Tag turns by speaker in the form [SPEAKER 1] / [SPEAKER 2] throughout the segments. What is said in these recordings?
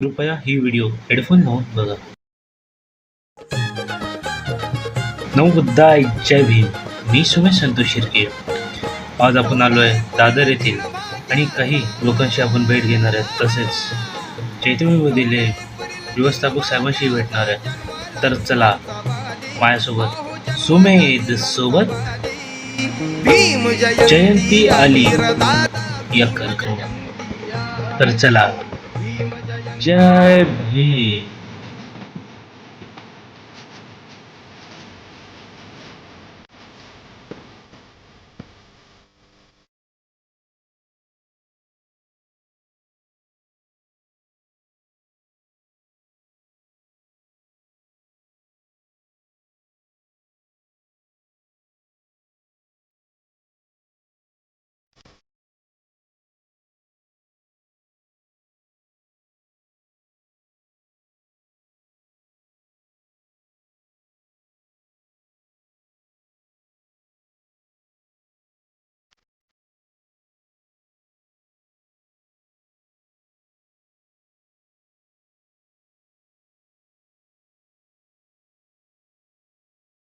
[SPEAKER 1] कृपया ही video headphone लावून बघा. नऊ बुद्धा जय भीम मी सुमेश संतोष शिर्के. आज आपण आलो आहे दादर येथील आणि काही लोकांशी आपण भेट घेणार आहेत. तसेच चैतन्यमधील व्यवस्थापक साहेबांशी भेटणार आहे तर चला माझ्यासोबत सुमेध सोबत जयंती आली या कार्यक्रमात. तर चला जय भीम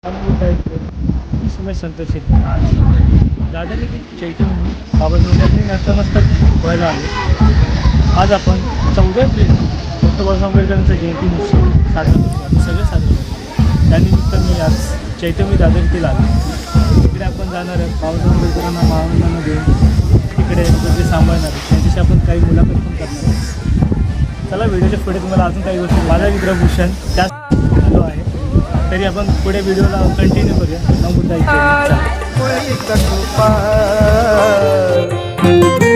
[SPEAKER 2] मी सुमेश संतोष शेट्टी दादाने की चैतन्य बाबासाहेबांनी नतमस्तक व्हायला आले आज आपण चौदा एप्रिल डॉक्टर बाबासाहेब आंबेडकरांचा जयंती उत्सव साजरा करतो सगळे साजरे करतो त्यानिमित्त मी आज चैतन्य दादर येथील आलो तिकडे आपण जाणार आहे बाबासाहेब आंबेडकरांना महामानं देऊन तिकडे जे सांभाळणार आहे त्यांच्याशी आपण काही मुलाखत पण करणार आहे चला व्हिडिओच्या पुढे तुम्हाला अजून काही गोष्टी माझा मित्र भूषण त्याच तरी आपण पुढे व्हिडिओला कंटिन्यू करूया. न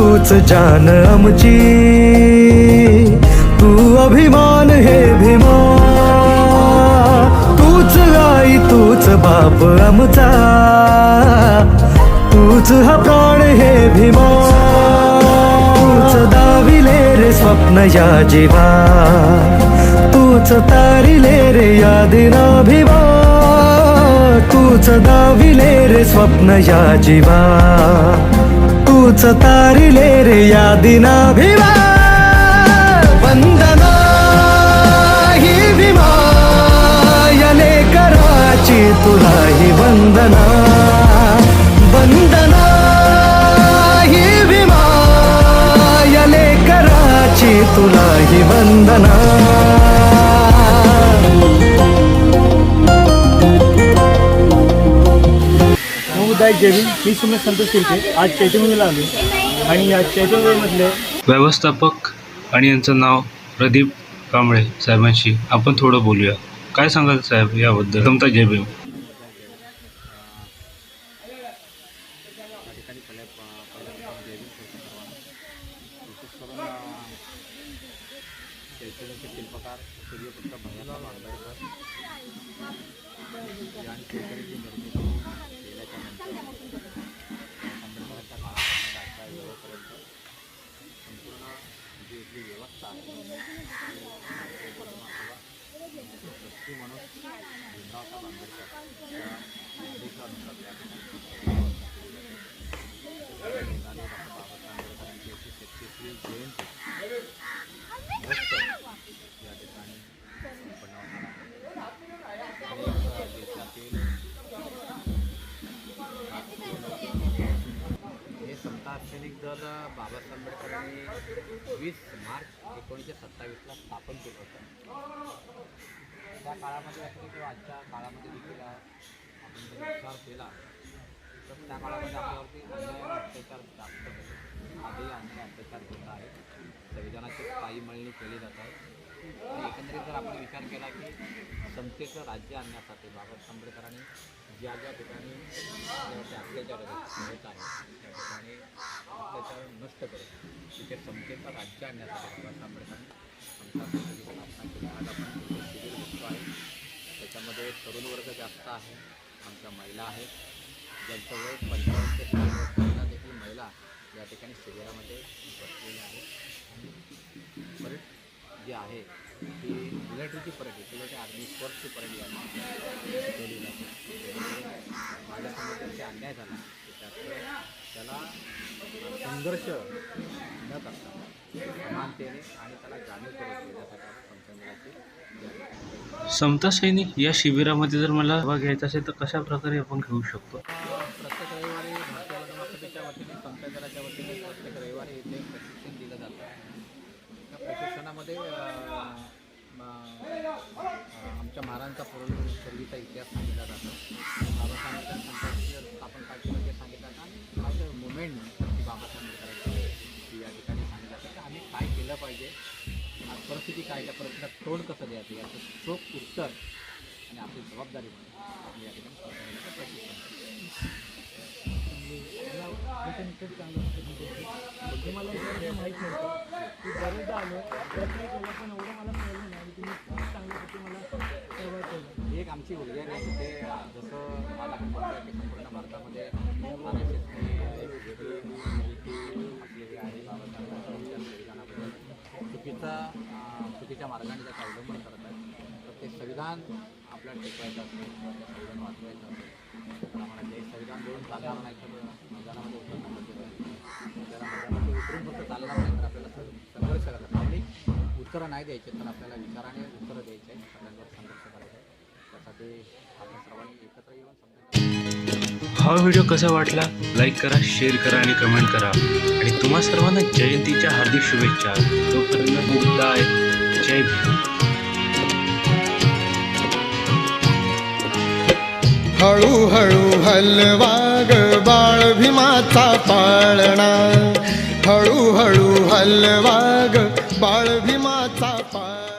[SPEAKER 3] तूच जान आमची. तू अभिमान हे भीमा. तूच आई तूच बाप आमचा. तूच हा प्राण हे भीमा. तूच दाविले रे स्वप्न या जीवा. तूच तारिले रे या दिना भिवा तूच दाविले रे स्वप्न या जीवा. तूच तारिले रे या दिना भिवा
[SPEAKER 2] नवोदय जेवी मी सुमेश संतोष शिर्के आज चैतन्यला आलो आणि या चैतन्यमधले
[SPEAKER 1] व्यवस्थापक आणि यांचं नाव प्रदीप कांबळे साहेबांशी आपण थोडं बोलूया. काय सांगाल साहेब याबद्दल? तुमचा जय भीम.
[SPEAKER 4] शिल्पकार सूर्यपुत्र भैयासाहेब आंबेडकर यांनी निर्मिती भीमरावसाहेब आंबेडकर या डॉक्टर बाबासाहेब आंबेडकरांची एकशे जयंती या ठिकाणी आहे देशातील हे समता सैनिक दल बाबासाहेब आंबेडकरांनी वीस मार्च एकोणीसशे सत्तावीसला स्थापन केलं होतं. त्या काळामध्ये असं किंवा आजच्या काळामध्ये देखील आपण जर विचार केला तर त्या काळामध्ये आपल्यावरती अन्याय अत्याचार जास्त होते. आजही अन्याय अत्याचार होत आहे. संविधानाची पायीमळणी केली जात आहे. आणि एकंदरीत जर आपण विचार केला की समतेचं राज्य आणण्यासाठी बाबासाहेब आंबेडकरांनी ज्या ज्या ठिकाणी अत्याचार होत आहे त्या ठिकाणी अत्याचार नष्ट करून तिथे समतेचा राज्य आणण्यासाठी बाबासाहेब आंबेडकरांनी आमच्याकडे तरुण वर्ग जास्त आहे. आमच्या महिला आहेत ज्यांचं वय पंचावन्न ते साठ वर्षांना देखील महिला या ठिकाणी शिबिरामध्ये बसलेल्या आहेत. परेड जी आहे ती मिलिटरीची परेड आहे. किंवा आर्मी म्हणजे फोर्सची परेड या शिकवली जाते माझ्यासमोर त्यांचा अन्याय झाला. की त्याला संघर्ष न करता समानतेने आणि त्याला जाणीव करून देण्यासाठी
[SPEAKER 1] समता सैनिक या शिबिरामध्ये जर मला भाग घ्यायचा असेल तर कशा प्रकारे आपण घेऊ शकतो?
[SPEAKER 4] प्रत्येक रविवारी भारतीय वतीने समता दलाच्या वतीने प्रत्येक रविवारी इथे प्रशिक्षण दिलं जातं. त्या प्रशिक्षणामध्ये आमच्या महाराजांचा पूर्वीचा इतिहास सांगितला जातो बाबासाहेब आंबेडकर संतांची स्थापन काय सांगितलं जातं. आणि माझं मुवमेंट बाबासाहेब या ठिकाणी सांगितलं जातं की आम्ही काय केलं पाहिजे? परिस्थिती काय त्या परिस्थितीला तोंड कसं द्यायचं? याचं चोख उत्तर आणि आपली जबाबदारी म्हणून या ठिकाणी
[SPEAKER 2] चांगलं मला माहीत नव्हतं की बरेचदा आलो प्रयत्न पण एवढं मला मिळालं नाही तुम्ही खूप चांगल्या मला सर्वात केलं
[SPEAKER 4] एक आमची ऊर्जा आहे जसं मला संपूर्ण भारतामध्ये मार्गाने त्याचं अवलंबन करत आहेत. तर ते संविधान आपल्याला टिकवायचं असेल किंवा ते संविधान वाचवायचं असेल तर आम्हाला जे संविधान देऊन चालणार नाही तर मैदानामध्ये उतरणं गरजेचं आहे त्याला मैदानामध्ये उतरून फक्त चालणार नाही तर आपल्याला संघर्ष करायचा भावनिक उत्तरं नाही द्यायचे तर आपल्याला विचाराने उत्तरं द्यायचे आहे सगळ्यांवर संघर्ष करायचा. आहे त्यासाठी आपण सर्वांनी एकत्र येऊन समजा
[SPEAKER 1] हा व्हिडिओ कसा वाटला? लाईक करा शेअर करा आणि कमेंट करा. आणि तुम्हा सर्वांना जयंतीच्या हार्दिक शुभेच्छा. तोपर्यंत बाय आहे भीम
[SPEAKER 3] हळूहळू हलवाग बाळ भीमाचा पाळणा हळूहळू हलवाग बाळ भीमाचा पाळणा.